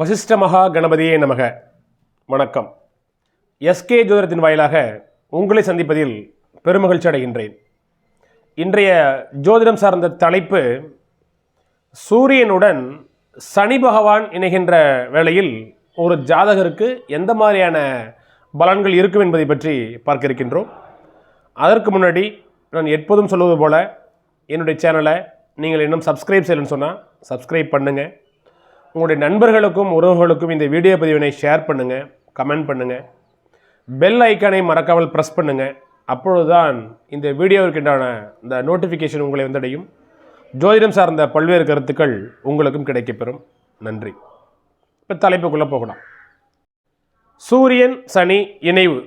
வசிஷ்ட மகா கணபதியே நமக. வணக்கம். எஸ்கே ஜோதிடத்தின் வாயிலாக உங்களை சந்திப்பதில் பெருமகிழ்ச்சி அடைகின்றேன். இன்றைய ஜோதிடம் சார்ந்த தலைப்பு சூரியனுடன் சனி பகவான் இணைகின்ற வேளையில் ஒரு ஜாதகருக்கு எந்த மாதிரியான பலன்கள் இருக்கும் என்பதை பற்றி பார்க்க இருக்கின்றோம். அதற்கு முன்னாடி நான் எப்போதும் சொல்வது போல என்னுடைய சேனலை நீங்கள் இன்னும் சப்ஸ்கிரைப் செய்யலன்னு சொன்னால் சப்ஸ்கிரைப் பண்ணுங்கள் உங்களுடைய நண்பர்களுக்கும் உறவுகளுக்கும் இந்த வீடியோ பதிவினை ஷேர் பண்ணுங்கள் கமெண்ட் பண்ணுங்கள் பெல் ஐக்கானை மறக்காமல் ப்ரெஸ் பண்ணுங்கள் அப்பொழுதுதான் இந்த வீடியோவிற்குண்டான இந்த நோட்டிஃபிகேஷன் உங்களை வந்தடையும். ஜோதிடம் சார்ந்த பல்வேறு கருத்துக்கள் உங்களுக்கும் கிடைக்கப்பெறும். நன்றி. இப்போ தலைப்புக்குள்ளே போகலாம். சூரியன் சனி இணைவு.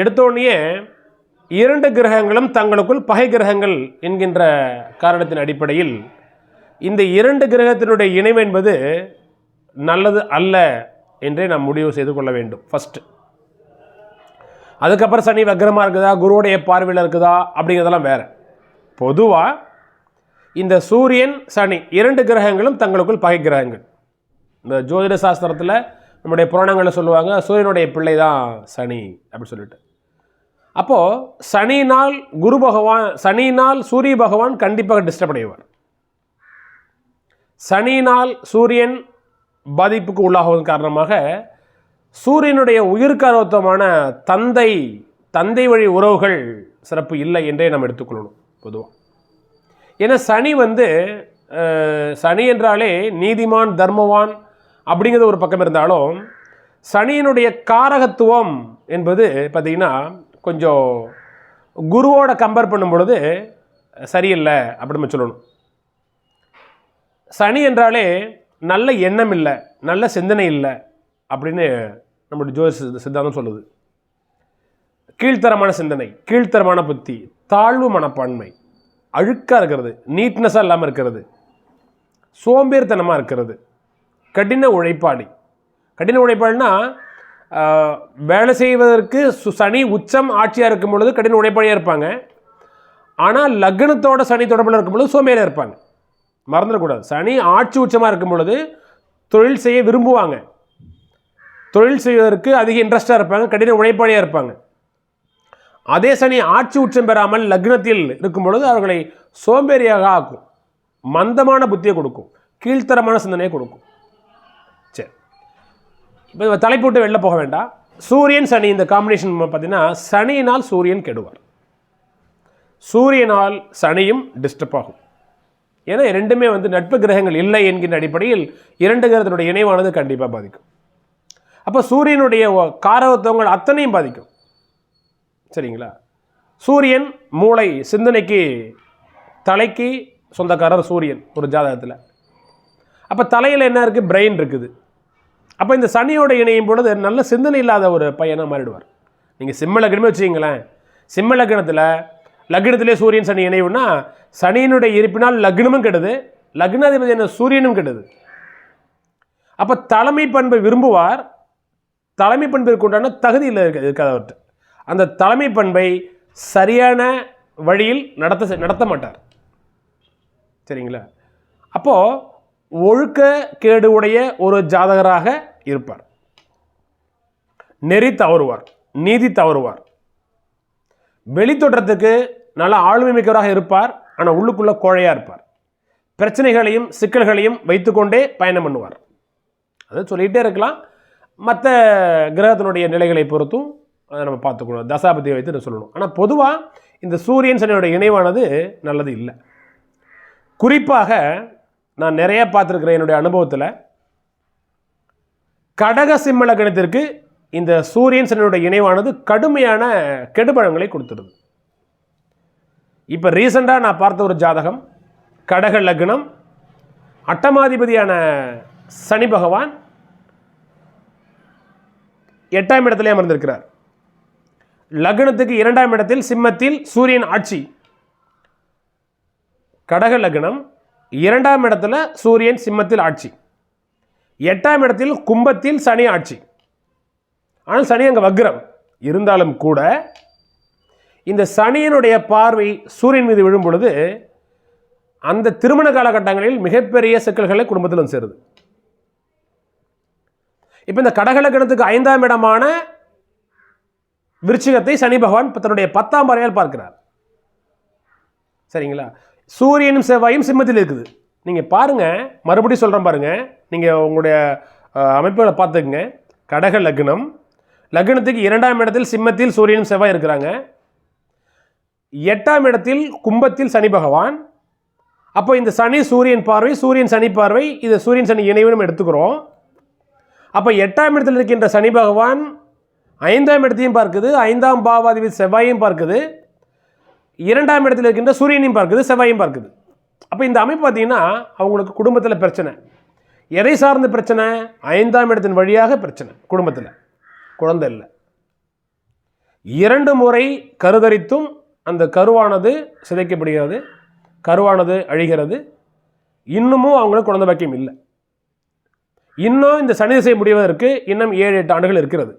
எடுத்தோடனே இரண்டு கிரகங்களும் தங்களுக்குள் பகை கிரகங்கள் என்கின்ற காரணத்தின் அடிப்படையில் இந்த இரண்டு கிரகத்தினுடைய இணைவு என்பது நல்லது அல்ல என்றே நாம் முடிவு செய்து கொள்ள வேண்டும். ஃபஸ்ட்டு அதுக்கப்புறம் சனி வக்ரமாக இருக்குதா? குருவுடைய பார்வையில் இருக்குதா? அப்படிங்கிறதெல்லாம் வேறு. பொதுவாக இந்த சூரியன் சனி இரண்டு கிரகங்களும் தங்களுக்குள் பகை கிரகங்கள். இந்த ஜோதிட சாஸ்திரத்தில் நம்முடைய புராணங்களில் சொல்லுவாங்க சூரியனுடைய பிள்ளை தான் சனி அப்படின்னு சொல்லிட்டு. அப்போது சனியினால் குரு பகவான் சனியினால் சூரிய பகவான் கண்டிப்பாக டிஸ்டர்ப் அடைவார் சனியினால் சூரியன் பாதிப்புக்கு உள்ளாகுவதன் காரணமாக சூரியனுடைய உயிர்காரத்துவமான தந்தை தந்தை வழி உறவுகள் சிறப்பு இல்லை என்றே நம்ம எடுத்துக்கொள்ளணும் பொதுவாக ஏன்னா சனி வந்து சனி என்றாலே நீதிமான் தர்மவான் அப்படிங்கிறது ஒரு பக்கம் இருந்தாலும் சனியினுடைய காரகத்துவம் என்பது பார்த்திங்கன்னா கொஞ்சம் குருவோட கம்பேர் பண்ணும் பொழுது சரியில்லை அப்படின்னு நம்ம சொல்லணும். சனி என்றாலே நல்ல எண்ணம் இல்லை நல்ல சிந்தனை இல்லை அப்படின்னு நம்மளுடைய ஜோதி சித்தாந்தம் சொல்லுது. கீழ்த்தரமான சிந்தனை கீழ்த்தரமான புத்தி தாழ்வு மனப்பான்மை அழுக்காக இருக்கிறது நீட்னஸாக இல்லாமல் இருக்கிறது சோம்பேறித்தனமாக இருக்கிறது கடின உழைப்பாளி. கடின உழைப்பாளினா வேலை செய்வதற்கு சு- சனி உச்சம் ஆட்சியாக இருக்கும் பொழுது கடின உழைப்பாளியாக இருப்பாங்க. ஆனால் லக்னத்தோட சனி தொடர்பில் இருக்கும் பொழுது சோம்பேறியாக இருப்பாங்க. மறந்துடக்கூடாது. சனி ஆட்சி உச்சமாக இருக்கும் பொழுது தொழில் செய்ய விரும்புவாங்க. தொழில் செய்வதற்கு அதிக இன்ட்ரெஸ்டாக இருப்பாங்க கடின உழைப்பாளியாக இருப்பாங்க. அதே சனி ஆட்சி உச்சம் பெறாமல் லக்னத்தில் இருக்கும் பொழுது அவர்களை சோம்பேறியாக ஆக்கும். மந்தமான புத்தியை கொடுக்கும். கீழ்த்தரமான சிந்தனையை கொடுக்கும். சரி இப்போ தலைப்பு விட்டு வெளில போக வேண்டாம். சூரியன் சனி இந்த காம்பினேஷன் பார்த்தீங்கன்னா சனியினால் சூரியன் கெடுவார். சூரியனால் சனியும் டிஸ்டர்ப் ஆகும். ஏன்னா ரெண்டுமே வந்து நட்பு கிரகங்கள் இல்லை என்கின்ற அடிப்படையில் இரண்டு கிரகத்தினுடைய இணைவானது கண்டிப்பாக பாதிக்கும். அப்போ சூரியனுடைய ஒ- காரகத்துவங்கள் அத்தனையும் பாதிக்கும். சரிங்களா? சூரியன் மூளை சிந்தனைக்கு தலைக்கு சொந்தக்காரர் சூரியன் ஒரு ஜாதகத்தில். அப்போ தலையில் என்ன இருக்குது பிரெயின் இருக்குது. அப்போ இந்த சனியோட இணையும் பொழுது நல்ல சிந்தனை இல்லாத ஒரு பையனாக மாறிடுவார். நீங்கள் சிம்ம லக்னமே வச்சுக்கிங்களேன். சிம்ம லக்னத்தில் லக்னத்திலே சூரியன் சனி இணைவுனா சனியினுடைய இருப்பினால் லக்னமும் கெடுது. லக்னாதிபதி என்ன? சூரியனும் கெடுது. அப்போ தலைமை பண்பை விரும்புவார். தலைமை பண்பிற்கு உண்டான? தகுதியில் இருக்க இருக்காது அந்த தலைமை பண்பை சரியான வழியில் நடத்த நடத்த மாட்டார். சரிங்களா? அப்போது ஒழுக்க கேடு உடைய ஒரு ஜாதகராக இருப்பார். நெறி தவறுவார். நீதி தவறுவார். வெளித்தோற்றத்துக்கு நல்ல ஆளுமை மிக்கவராக இருப்பார். ஆனால் உள்ளுக்குள்ளே கோழையாக இருப்பார். பிரச்சனைகளையும் சிக்கல்களையும் வைத்துக்கொண்டே பயணம் பண்ணுவார். அதை சொல்லிகிட்டே இருக்கலாம். மற்ற கிரகத்தினுடைய நிலைகளை பொறுத்தும் அதை நம்ம பார்த்துக்கணும். தசாபதியை வைத்து நான் சொல்லணும். ஆனால் பொதுவாக இந்த சூரியன் சனியோட இணைவானது நல்லது இல்லை. குறிப்பாக நான் நிறைய பார்த்துருக்கிறேன் என்னுடைய அனுபவத்தில். கடக சிம்ம லக்னத்திற்கு இந்த சூரியன் சனியோட இணைவானது கடுமையான கெடுபழங்களை கொடுத்துருது இப்போ ரீசெண்டாக நான் பார்த்த ஒரு ஜாதகம் கடக லக்னம் அட்டமாதிபதியான சனி பகவான் எட்டாம் இடத்திலே அமர்ந்திருக்கிறார். லக்னத்துக்கு இரண்டாம் இடத்தில் சிம்மத்தில் சூரியன் ஆட்சி. கடக லக்னம் இரண்டாம் இடத்துல சூரியன் சிம்மத்தில் ஆட்சி. எட்டாம் இடத்தில் கும்பத்தில் சனி ஆட்சி. ஆனால் சனி அங்கே வக்ரம். இருந்தாலும் கூட இந்த சனியினுடைய பார்வை சூரியன் மீது விழும் பொழுது அந்த திருமண காலகட்டங்களில் மிகப்பெரிய சிக்கல்களை குடும்பத்தில் வந்து சேருது. இப்போ இந்த கடகலக்கணத்துக்கு ஐந்தாம் இடமான விருச்சிகத்தை சனி பகவான் தன்னுடைய பத்தாம் பார்வையால் பார்க்கிறார். சரிங்களா? சூரியனும் செவ்வாயும் சிம்மத்தில் இருக்குது. நீங்கள் பாருங்கள் மறுபடியும் சொல்கிறேன் பாருங்கள் நீங்கள் உங்களுடைய அமைப்புகளை பார்த்துக்குங்க. கடக லக்னம். லக்னத்துக்கு இரண்டாம் இடத்தில் சிம்மத்தில் சூரியனும் செவ்வாய் இருக்கிறாங்க. எட்டாம் இடத்தில் கும்பத்தில் சனி பகவான். அப்போ இந்த சனி சூரியன் பார்வை சூரியன் சனி பார்வை இது சூரியன் சனி இணைவனும் எடுத்துக்கிறோம். அப்போ எட்டாம் இடத்தில் இருக்கின்ற சனி பகவான் ஐந்தாம் இடத்தையும் பார்க்குது ஐந்தாம் பாவாதிபதி செவ்வாயும் பார்க்குது இரண்டாம் இடத்தில் இருக்கின்ற சூரியனையும் பார்க்குது செவ்வாயும் பார்க்குது. அப்போ இந்த அமைப்பு பார்த்தீங்கன்னா அவங்களுக்கு குடும்பத்தில் பிரச்சனை. எதை சார்ந்த பிரச்சனை? ஐந்தாம் இடத்தின் வழியாக பிரச்சனை குடும்பத்தில். குழந்தை இல்லை. இரண்டு முறை கருதரித்தும் அந்த கருவானது சிதைக்கப்படுகிறது கருவானது அழிகிறது. இன்னமும் அவங்களுக்கு குழந்தை பாக்கியம் இல்லை. இன்னும் இந்த சனி திசை முடிவதற்கு இன்னும் ஏழு எட்டு ஆண்டுகள் இருக்கிறது.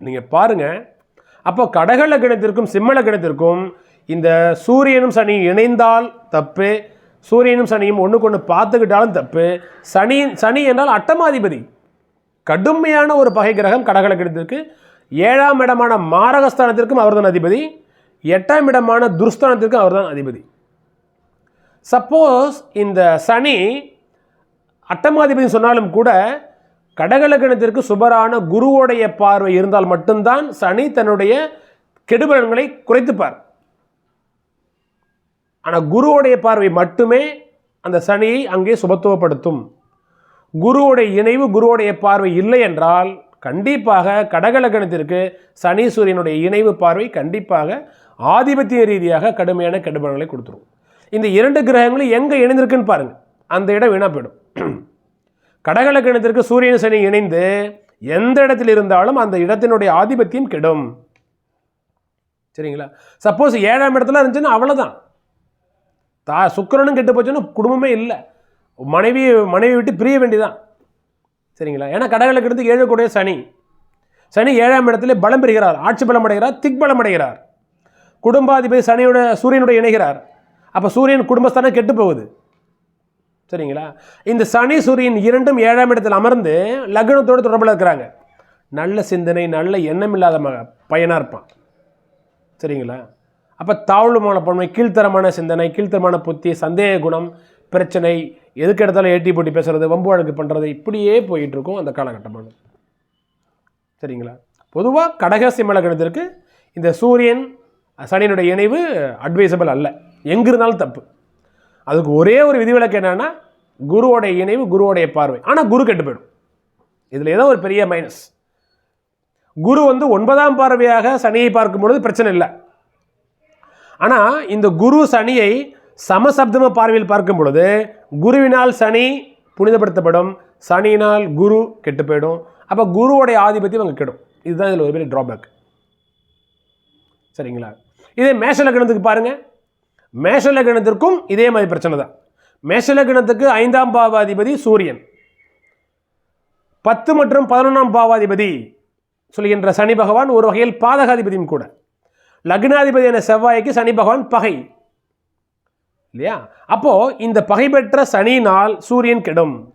நீங்கள் பாருங்கள் அப்போ கடகள கிணத்திற்கும் சிம்மள கிணத்திற்கும் இந்த சூரியனும் சனியும் இணைந்தால் தப்பு. சூரியனும் சனியும் ஒன்றுக்கு ஒன்று பார்த்துக்கிட்டாலும் தப்பு. சனி சனி என்றால் அட்டமாதிபதி. கடுமையான ஒரு பகை கிரகம் கடகள கிணத்திற்கு. ஏழாம் இடமான மாரகஸ்தானத்திற்கும் அவர்தான் அதிபதி. எட்டாம் இடமான துர்ஸ்தானத்திற்கும் அவர்தான் அதிபதி. சப்போஸ் இந்த சனி அட்டமாதிபதி சொன்னாலும் கூட கடகலக்கணத்திற்கு சுபரான குருவோடைய பார்வை இருந்தால் மட்டும்தான் சனி தன்னுடைய கெடுபலன்களை குறைத்துப்பார். ஆனால் குருவோடைய பார்வை மட்டுமே அந்த சனியை அங்கே சுபத்துவப்படுத்தும். குருவோடைய இணைவு குருவோடைய பார்வை இல்லை என்றால் கண்டிப்பாக கடகலக்கணத்திற்கு சனி சூரியனுடைய இணைவு பார்வை கண்டிப்பாக ஆதிபத்திய ரீதியாக கடுமையான கெடுபலங்களை கொடுத்துரும். இந்த இரண்டு கிரகங்களும் எங்கே இணைந்திருக்குன்னு பாருங்கள் அந்த இடம் வீணாக போயிடும். கடகலக்கணத்திற்கு சூரியன் சனி இணைந்து எந்த இடத்தில் இருந்தாலும் அந்த இடத்தினுடைய ஆதிபத்தியம் கெடும். சரிங்களா? சப்போஸ் ஏழாம் இடத்துல இருந்துச்சுன்னா அவ்வளோதான் தா சுக்கிரனும் கெட்டு போச்சுன்னா குடும்பமே இல்லை. மனைவி மனைவி விட்டு பிரிய வேண்டிதான் சரிங்களா? ஏன்னா கடகலக்கணத்துக்கு ஏழு கூடிய சனி. சனி ஏழாம் இடத்துல பலம் பெறுகிறார். ஆட்சி பலம் அடைகிறார் திக்பலம் அடைகிறார். குடும்பாதிபதி சனியோட சூரியனோட இணைகிறார். அப்போ சூரியன் குடும்பஸ்தானம் கெட்டு போகுது. சரிங்களா? இந்த சனி சூரியன் இரண்டும் ஏழாம் இடத்தில் அமர்ந்து லக்னத்தோடு தொடர்பில் இருக்கிறாங்க. நல்ல சிந்தனை நல்ல எண்ணம் இல்லாத மக பையனாக இருப்பான். சரிங்களா? அப்போ தாழ்வுமான பன்மை கீழ்த்தரமான சிந்தனை கீழ்த்தரமான புத்தி சந்தேக குணம் பிரச்சனை எதுக்கு எடுத்தாலும் ஏட்டி போட்டி பேசுகிறது வம்பு வழக்கு பண்ணுறது இப்படியே போயிட்டுருக்கும் அந்த காலகட்டமானது. சரிங்களா? பொதுவாக கடக சிம்மலக்கணத்திற்கு இந்த சூரியன் சனியினுடைய இணைவு அட்வைசபிள் அல்ல. எங்கிருந்தாலும் தப்பு. அதுக்கு ஒரே ஒரு விதிவிலக்கு என்னென்னா குருவோடைய இணைவு குருவோடைய பார்வை. ஆனால் குரு கெட்டு போயிடும். இதில் ஏதோ ஒரு பெரிய மைனஸ் குரு வந்து ஒன்பதாம் பார்வையாக சனியை பார்க்கும் பொழுது பிரச்சனை இல்லை. ஆனால் இந்த குரு சனியை சமசப்தம பார்வையில் பார்க்கும் பொழுது குருவினால் சனி புனிதப்படுத்தப்படும். சனியினால் குரு கெட்டு போயிடும். அப்போ குருவோடைய ஆதிபத்தியம் அங்கே கெடும். இதுதான் இதில் ஒரு பெரிய ட்ராபேக் சரிங்களா? இதே மேஷ லக்னத்துக்கு பாருங்கள் மேஷ லக்னத்திற்கும் இதே மாதிரி பிரச்சனை தான். மேஷ லக்னத்துக்கு ஐந்தாம் பாவாதிபதி சூரியன். பத்து மற்றும் பதினொன்றாம் பாவாதிபதி சொல்கின்ற சனி பகவான் ஒரு வகையில் பாதகாதிபதியும் கூட. லக்னாதிபதியான செவ்வாய்க்கு சனி பகவான் பகை. இல்லையா? அப்போது இந்த பகை பெற்ற சனியினால் சூரியன் கெடும்.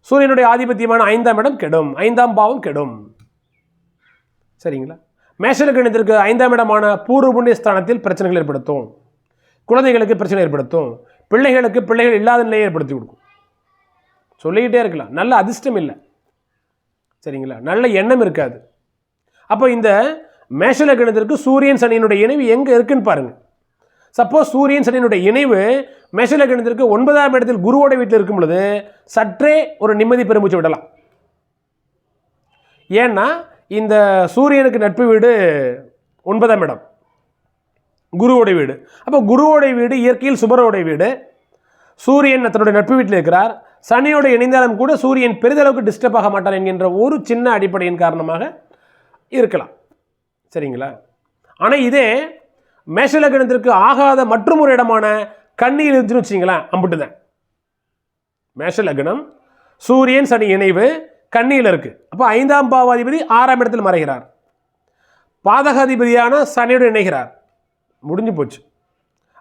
சூரியனுடைய ஆதிபத்தியமான ஐந்தாம் இடம் கெடும். ஐந்தாம் பாவம் கெடும். சரிங்களா? மேஷலக்கணத்திற்கு ஐந்தாம் இடமான பூர்வ புண்ணிய ஸ்தானத்தில் பிரச்சனைகள் ஏற்படுத்தும். குழந்தைகளுக்கு பிரச்சனை ஏற்படுத்தும். பிள்ளைகளுக்கு பிள்ளைகள் இல்லாத நிலையை ஏற்படுத்தி கொடுக்கும். சொல்லிக்கிட்டே இருக்கலாம். நல்ல அதிர்ஷ்டம் இல்லை. சரிங்களா? நல்ல எண்ணம் இருக்காது. அப்போ இந்த மேஷலக்கணத்திற்கு சூரியன் சனியினுடைய இணைவு எங்கே இருக்குன்னு பாருங்கள் சப்போஸ் சூரியன் சனியினுடைய இணைவு மேஷலக்கணத்திற்கு ஒன்பதாம் இடத்தில் குருவோட வீட்டில் இருக்கும் பொழுது சற்றே ஒரு நிம்மதி பெருமிச்சு விடலாம். ஏன்னா இந்த சூரியனுக்கு நட்பு வீடு ஒன்பதாம் இடம். குருவோடைய வீடு. அப்போ குருவோடைய வீடு இயற்கையில் சுபரோடைய வீடு. சூரியன் தன்னுடைய நட்பு வீட்டில் இருக்கிறார். சனியோட இணைந்தாலும் கூட சூரியன் பெரிதளவுக்கு டிஸ்டர்ப் ஆக மாட்டார் என்கின்ற ஒரு சின்ன அடிப்படையின் காரணமாக இருக்கலாம். சரிங்களா? ஆனால் இதே மேஷலக்கணத்திற்கு ஆகாத மற்றும் ஒரு இடமான கண்ணியில் இருந்துச்சுன்னு வச்சிங்களேன் அம்புட்டு தான் மேஷலக்னம் சூரியன் சனி இணைவு கண்ணியில் இருக்குது அப்போ ஐந்தாம் பாவாதிபதி ஆறாம் இடத்தில் மறைகிறார். பாதகாதிபதியான சனியுடன் இணைகிறார். முடிஞ்சு போச்சு.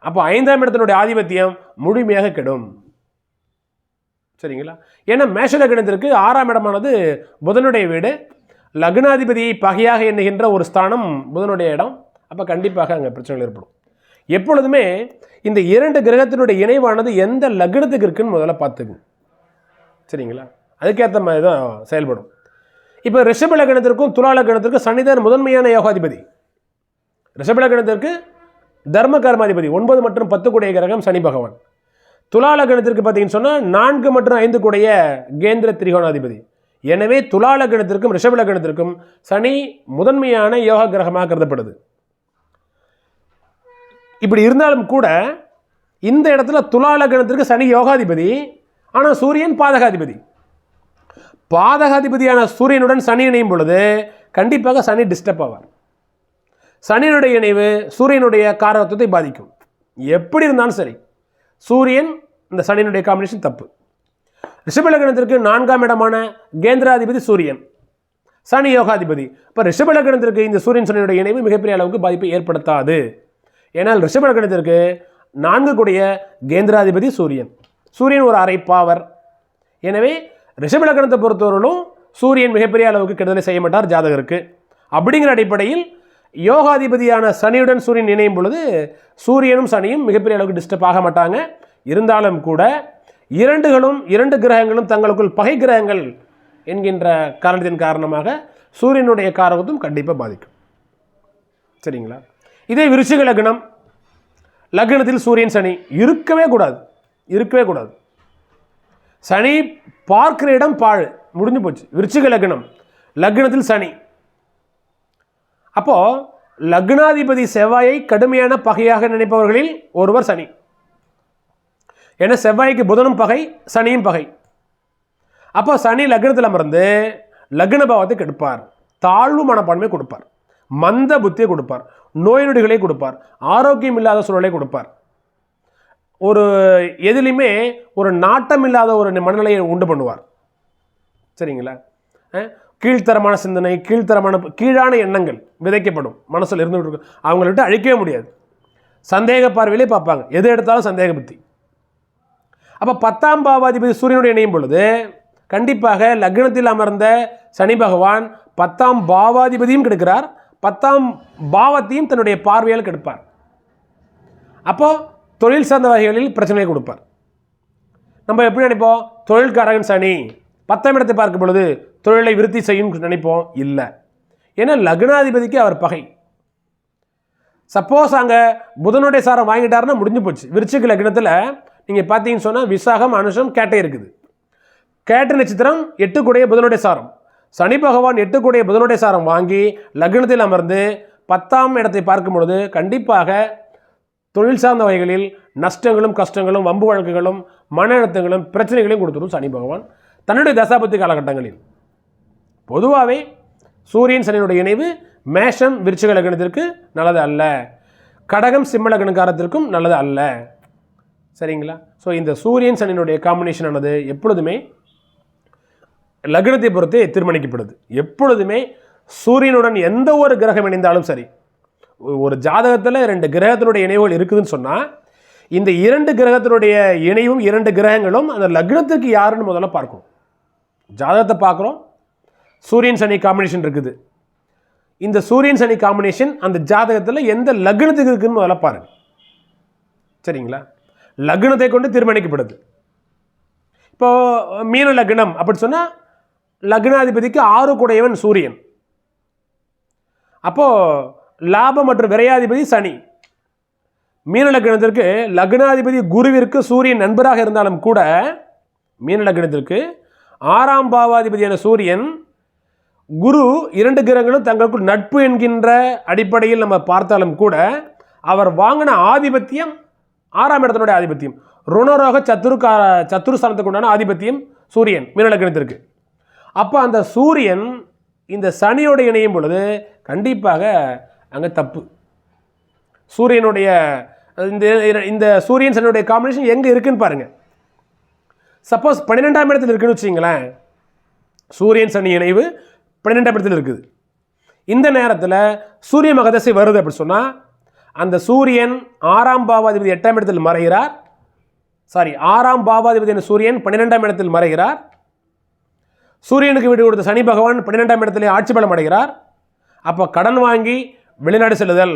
அப்போ ஐந்தாம் இடத்தினுடைய ஆதிபத்தியம் முழுமையாக கெடும். சரிங்களா? ஏன்னா மேஷ லக்னத்திற்கு ஆறாம் இடமானது புதனுடைய வீடு. லக்னாதிபதியை பகையாக எண்ணுகின்ற ஒரு ஸ்தானம் புதனுடைய இடம். அப்போ கண்டிப்பாக அங்கே பிரச்சனைகள் ஏற்படும். எப்பொழுதுமே இந்த இரண்டு கிரகத்தினுடைய இணைவானது எந்த லக்னத்துக்கு இருக்குன்னு முதல்ல பார்த்துக்குங்க சரிங்களா? அதுக்கேற்ற மாதிரி தான் செயல்படும். இப்போ ரிஷப லக்னத்திற்கும் துலா லக்னத்திற்கும் சனிதான் முதன்மையான யோகாதிபதி. ரிஷப லக்னத்திற்கு தர்ம கர்மாதிபதி. ஒன்பது மற்றும் பத்து கூடிய கிரகம் சனி பகவான். துலா லக்னத்திற்கு பார்த்தீங்கன்னு சொன்னால் நான்கு மற்றும் ஐந்து கூடிய கேந்திர திரிகோணாதிபதி. எனவே துலா லக்னத்திற்கும் ரிஷப லக்னத்திற்கும் சனி முதன்மையான யோக கிரகமாக கருதப்படுது. இப்படி இருந்தாலும் கூட இந்த இடத்துல துலா லக்னத்திற்கு சனி யோகாதிபதி ஆனால் சூரியன் பாதகாதிபதி. பாதகாதிபதியான சூரியனுடன் சனி இணையும் பொழுது கண்டிப்பாக சனி டிஸ்டர்ப் ஆவார். சனியினுடைய இணைவு சூரியனுடைய காரகத்துவத்தை பாதிக்கும். எப்படி இருந்தாலும் சரி சூரியன் இந்த சனியினுடைய காம்பினேஷன் தப்பு. ரிஷபலகணத்திற்கு நான்காம் இடமான கேந்திராதிபதி சூரியன் சனி யோகாதிபதி. இப்போ ரிஷபலகணத்திற்கு இந்த சூரியன் சனியுடைய இணைவு மிகப்பெரிய அளவுக்கு பாதிப்பை ஏற்படுத்தாது. ஏன்னால் ரிஷபலகணத்திற்கு நான்கு கூடிய கேந்திராதிபதி சூரியன். சூரியன் ஒரு அரை பாவர் எனவே ரிஷபலக்கணத்தை பொறுத்தவரையிலும் சூரியன் மிகப்பெரிய அளவுக்கு கெடுதலை செய்ய மாட்டார் ஜாதகருக்கு. அப்படிங்கிற அடிப்படையில் யோகாதிபதியான சனியுடன் சூரியன் இணையும் பொழுது சூரியனும் சனியும் மிகப்பெரிய அளவுக்கு டிஸ்டர்ப் ஆக மாட்டாங்க. இருந்தாலும் கூட இரண்டுகளும் இரண்டு கிரகங்களும் தங்களுக்குள் பகை கிரகங்கள் என்கின்ற காரணத்தின் காரணமாக சூரியனுடைய காரகத்தும் கண்டிப்பாக பாதிக்கும். சரிங்களா? இதே விருச்சிக லக்னம். லக்னத்தில் சூரியன் சனி இருக்கவே கூடாது. இருக்கவே கூடாது. சனி பார்க்கிற இடம் பாழ். முடிஞ்சு போச்சு. விருச்சிக லக்னம். லக்னத்தில் சனி. அப்போ லக்னாதிபதி செவ்வாயை கடுமையான பகையாக நினைப்பவர்களில் ஒருவர் சனி. ஏன்னா செவ்வாய்க்கு புதனும் பகை சனியும் பகை. அப்போ சனி லக்னத்தில் அமர்ந்து லக்ன பாவத்தை கெடுப்பார். தாழ்வு மனப்பான்மை கொடுப்பார். மந்த புத்தியை கொடுப்பார். நோய் நொடிகளை கொடுப்பார். ஆரோக்கியம் இல்லாத சூழலை கொடுப்பார். ஒரு எதுலேயுமே ஒரு நாட்டம் இல்லாத ஒரு மனநிலையை உண்டு பண்ணுவார். சரிங்களா? கீழ்த்தரமான சிந்தனை கீழ்த்தரமான கீழான எண்ணங்கள் விதைக்கப்படும். மனசில் இருந்து இருக்கும் அவங்கள விட்டு அழிக்கவே முடியாது. சந்தேக பார்வையிலே பார்ப்பாங்க. எது எடுத்தாலும் சந்தேக புத்தி. அப்போ பத்தாம் பாவாதிபதி சூரியனுடைய இணையும் பொழுது கண்டிப்பாக லக்னத்தில் அமர்ந்த சனி பகவான் பத்தாம் பாவாதிபதியும் கெடுக்கிறார். பத்தாம் பாவத்தையும் தன்னுடைய பார்வையால் கெடுப்பார். அப்போ தொழில் சார்ந்த வகைகளில் பிரச்சனையை கொடுப்பார். நம்ம எப்படி நினைப்போம்? தொழில்காரகன் சனி. பத்தாம் இடத்தை பார்க்கும் பொழுது தொழிலை விருத்தி செய்யும் நினைப்போம்? இல்லை. ஏன்னா லக்னாதிபதிக்கு அவர் பகை. சப்போஸ் அங்கே புதனுடைய சாரம் வாங்கிட்டாருன்னா முடிஞ்சு போச்சு. விருச்சிக்கு லக்னத்தில் நீங்கள் பார்த்தீங்கன்னு சொன்னால் விசாகம் அனுஷம் கேட்டை இருக்குது. கேட்ட நட்சத்திரம் எட்டுக்குடைய புதனுடைய சாரம். சனி பகவான் எட்டுக்குடைய புதனுடைய சாரம் வாங்கி லக்னத்தில் அமர்ந்து பத்தாம் இடத்தை பார்க்கும் பொழுது கண்டிப்பாக தொழில் சார்ந்த வகைகளில் நஷ்டங்களும் கஷ்டங்களும் வம்பு வழக்குகளும் மன அழுத்தங்களும் பிரச்சனைகளையும் கொடுத்துரும் சனி பகவான். தன்னுடைய தசாபத்தி காலகட்டங்களில். பொதுவாகவே சூரியன் சனியினுடைய இணைவு மேஷம் விருச்சிக லக்னத்திற்கு நல்லது அல்ல. கடகம் சிம்ம லக்னக்காரத்திற்கும் நல்லது அல்ல. சரிங்களா? ஸோ இந்த சூரியன் சனியினுடைய காம்பினேஷன் ஆனது எப்பொழுதுமே லக்னத்தை பொறுத்தே தீர்மானிக்கப்படுது. எப்பொழுதுமே சூரியனுடன் எந்த ஒரு கிரகம் இணைந்தாலும் சரி ஒரு ஜாதகத்தில் ரெண்டு கிரகத்தினுடைய இணைவுகள் இருக்குதுன்னு சொன்னால் இந்த இரண்டு கிரகத்தினுடைய இணைவும் இரண்டு கிரகங்களும் அந்த லக்னத்துக்கு யாருன்னு முதல்ல பார்க்கணும். ஜாதகத்தை பார்க்குறோம். சூரியன் சனி காம்பினேஷன் இருக்குது. இந்த சூரியன் சனி காம்பினேஷன் அந்த ஜாதகத்தில் எந்த லக்னத்துக்கு இருக்குன்னு முதல்ல பாருங்கள் சரிங்களா? லக்னத்தை கொண்டு தீர்மானிக்கப்படுது. இப்போ மீன லக்னம் அப்படி சொன்னால் லக்னாதிபதிக்கு ஆறு குடையவன் சூரியன். அப்போது லாபம் மற்றும் விரையாதிபதி சனி. மீன லக்னத்திற்கு லக்னாதிபதி குருவிற்கு சூரியன் நண்பராக இருந்தாலும் கூட மீன லக்னத்திற்கு ஆறாம் பாவாதிபதியான சூரியன் குரு இரண்டு கிரகங்களும் தங்களுக்குள் நட்பு என்கின்ற அடிப்படையில் நம்ம பார்த்தாலும் கூட அவர் வாங்கின ஆதிபத்தியம் ஆறாம் இடத்தினுடைய ஆதிபத்தியம். ருணரோக சத்துரு கா சத்துரு ஸ்தானத்துக்கு உண்டான ஆதிபத்தியம் சூரியன் மீனலக்கணத்திற்கு அப்போ அந்த சூரியன் இந்த சனியோட இணையும் பொழுது கண்டிப்பாக அங்கே தப்பு. சூரியனுடைய இந்த இந்த சூரியன் சனுடைய காம்பினேஷன் எங்கே இருக்குன்னு பாருங்கள் சப்போஸ் பன்னிரெண்டாம் இடத்தில் இருக்குன்னு வச்சிங்களேன் சூரியன் சனி இணைவு பன்னிரெண்டாம் இடத்துல இருக்குது. இந்த நேரத்தில் சூரிய மகதசை வருது அப்படி சொன்னால் அந்த சூரியன் ஆறாம் பாவாதிபதி எட்டாம் இடத்தில் மறைகிறார். சாரி ஆறாம் பாவாதிபதியின் சூரியன் பன்னிரெண்டாம் இடத்தில் மறைகிறார். சூரியனுக்கு வீடு கொடுத்த சனி பகவான் பன்னிரெண்டாம் இடத்திலே ஆட்சி பலம் அடைகிறார். அப்போ கடன் வாங்கி வெளிநாடு செல்லுதல்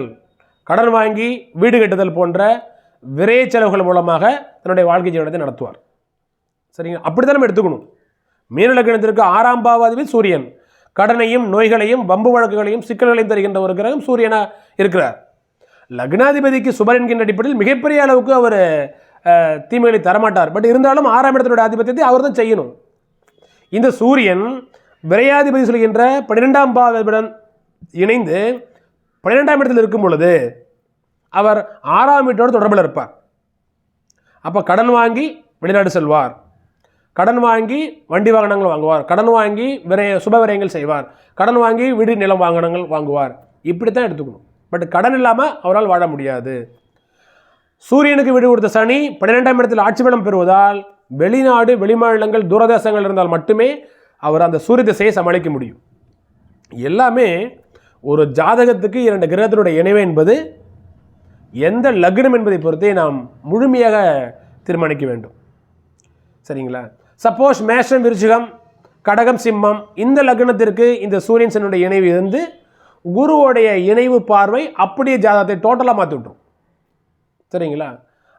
கடன் வாங்கி வீடு கட்டுதல் போன்ற விரைய செலவுகள் மூலமாக தன்னுடைய வாழ்க்கை ஜீவனத்தை நடத்துவார். சரிங்க அப்படி தான் நம்ம எடுத்துக்கணும். மீன லக்னத்திற்கு ஆறாம் பாவாதிபதி சூரியன். கடனையும் நோய்களையும் வம்பு வழக்குகளையும் சிக்கல்களையும் தருகின்ற ஒரு கிரகம் சூரியனாக இருக்கிறார். லக்னாதிபதிக்கு சுபர் என்கின்ற அடிப்படையில் மிகப்பெரிய அளவுக்கு அவர் தீமைகளை தரமாட்டார். பட் இருந்தாலும் ஆறாம் இடத்தினுடைய ஆதிபத்தியத்தை அவர் தான் செய்யணும். இந்த சூரியன் விரையாதிபதி சொல்கின்ற பன்னிரெண்டாம் பாவத்துடன் இணைந்து பன்னிரெண்டாம் இடத்தில் இருக்கும் பொழுது அவர் ஆறாம் வீட்டோடு தொடர்பில் இருப்பார். அப்போ கடன் வாங்கி வெளிநாடு செல்வார். கடன் வாங்கி வண்டி வாகனங்கள் வாங்குவார். கடன் வாங்கி விரைய சுப விரயங்கள் செய்வார். கடன் வாங்கி வீடு நிலம் வாகனங்கள் வாங்குவார். இப்படி தான் எடுத்துக்கணும். பட் கடன் இல்லாமல் அவரால் வாழ முடியாது. சூரியனுக்கு வீடு கொடுத்த சனி பன்னிரெண்டாம் இடத்தில் ஆட்சி பலம் பெறுவதால் வெளிநாடு வெளிமாநிலங்கள் தூரதேசங்கள் இருந்தால் மட்டுமே அவர் அந்த சூரிய திசையை சமாளிக்க முடியும். எல்லாமே ஒரு ஜாதகத்துக்கு இரண்டு கிரகத்தினுடைய இணைவு என்பது எந்த லக்னம் என்பதை பொறுத்தே நாம் முழுமையாக தீர்மானிக்க வேண்டும். சரிங்களா? சப்போஸ் மேஷம் விருச்சிகம் கடகம் சிம்மம் இந்த லக்னத்திற்கு இந்த சூரியன் சனுடைய இணைவு இருந்து குருவோடைய இணைவு பார்வை அப்படியே ஜாதகத்தை டோட்டலாக மாற்றி விட்டுரும். சரிங்களா?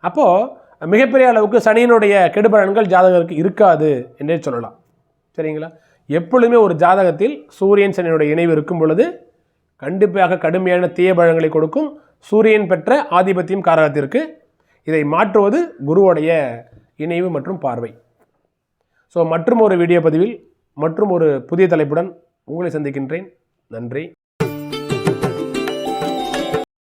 அப்போது மிகப்பெரிய அளவுக்கு சனியினுடைய கெடுபலன்கள் ஜாதகருக்கு இருக்காது என்றே சொல்லலாம். சரிங்களா? எப்பொழுதுமே ஒரு ஜாதகத்தில் சூரியன் சனியினுடைய இணைவு இருக்கும் பொழுது கண்டிப்பாக கடுமையான தீய பழங்களை கொடுக்கும் சூரியன் பெற்ற ஆதிபத்தியம் காரகத்திற்கு இதை மாற்றுவது குருவுடைய இணைவு மற்றும் பார்வை. ஸோ மற்றும் ஒரு வீடியோ பதிவில் மற்றும் ஒரு புதிய தலைப்புடன் உங்களை சந்திக்கின்றேன். நன்றி.